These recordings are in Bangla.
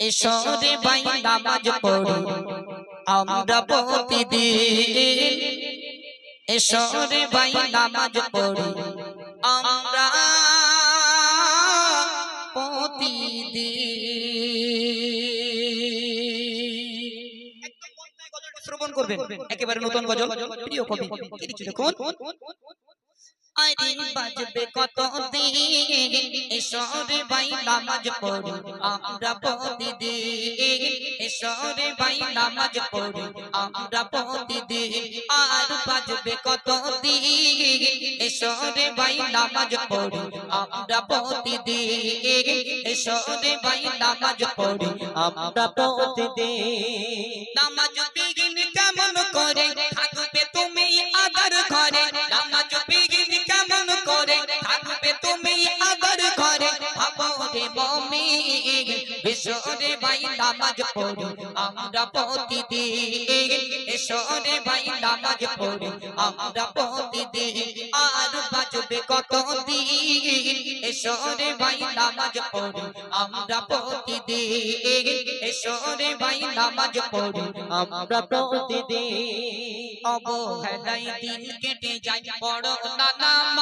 এসরে ভাই নামাজ পড়ি, আমরা প্রতিদিন এসরে ভাই নামাজ পড়ি, আমরা প্রতিদিন শ্রবণ করবেন, একেবারে নতুন গজল, প্রিয় কবি দেখুন? আরে বাজবে কত দিন এসরে ভাই নামাজ পড়ি আমরা প্রতিদিন এসরে ভাই নামাজ পড়ি আমরা প্রতিদিন আর বাজবে কত দিন এসরে ভাই নামাজ পড়ি আমরা প্রতিদিন এসরে ভাই নামাজ পড়ি আমরা প্রতিদিন নামাজ বিঘিন ভাবো রে মমি বিশ্বরে ভাই নামাজ পড়ি, আমরা প্রতিদিন। এসরে ভাই নামাজ পড়ি, আমরা প্রতিদিন। আর বাজবে কত দিন? এসরে ভাই নামাজ পড়ি, আমরা প্রতিদিন। এসরে ভাই নামাজ পড়ি, আমরা প্রতিদিন। অবহেলাই দিন কেটে যায় বড় নানা মা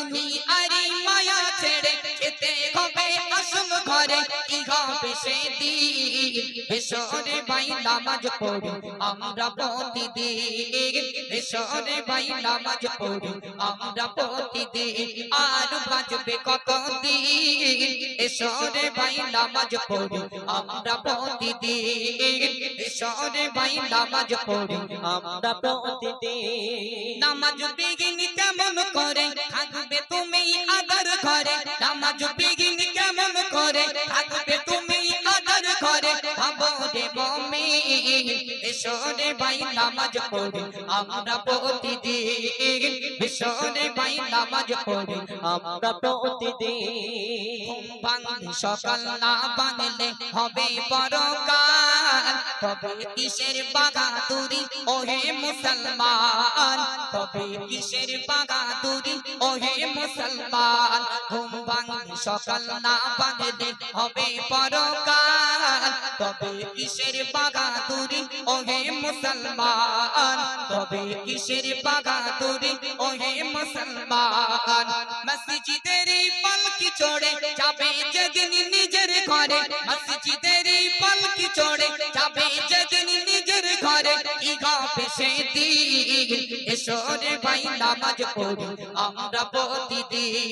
আসল ঘরে কি হবে সেদিন? বেসরে ভাই নামাজ পড়ি, আমরা প্রতিদিন বেসরে ভাই নামাজ পড়ি, আমরা প্রতিদিন আর বাজবে কত দিন এসরে ভাই নামাজ পড়ি, আমরা প্রতিদিন এসরে ভাই নামাজ আমরা নামাজ কেমন করে থাকবে তুমি নামাজ এসরে ভাই নামাজ পড়ি, আমরা প্রতিদিন বিশ্বরে ভাই নামাজ পড়ি, আমরা প্রতিদিন বাংলি সকাল না বাংলে হবে পরকাল। তবে কিসের বাগাদুরি ওহে মুসলমান? তবে কিসের বাগাদুরি ওহে মুসলমান, ঘুম বাংলি সকাল, না বাংলে হবে পরকাল। তবে কিসের বাগাদুরি ওহে মুসলমান? তবে কিসের বাগাদুরি ওহে মুসলমান? মসজিদের পালকি চড়ে যাবে যেদিন নিজের ঘরে। মসজিদের পালকি চড়ে যাবে যেদিন নিজের ঘরে। কি গাবে সেদিন এসরে ভাই নামাজ পড়ি আমরা প্রতিদিন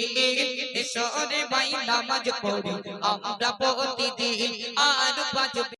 এসরে ভাই নামাজ পড়ি আমরা প্রতিদিন আর বাজবে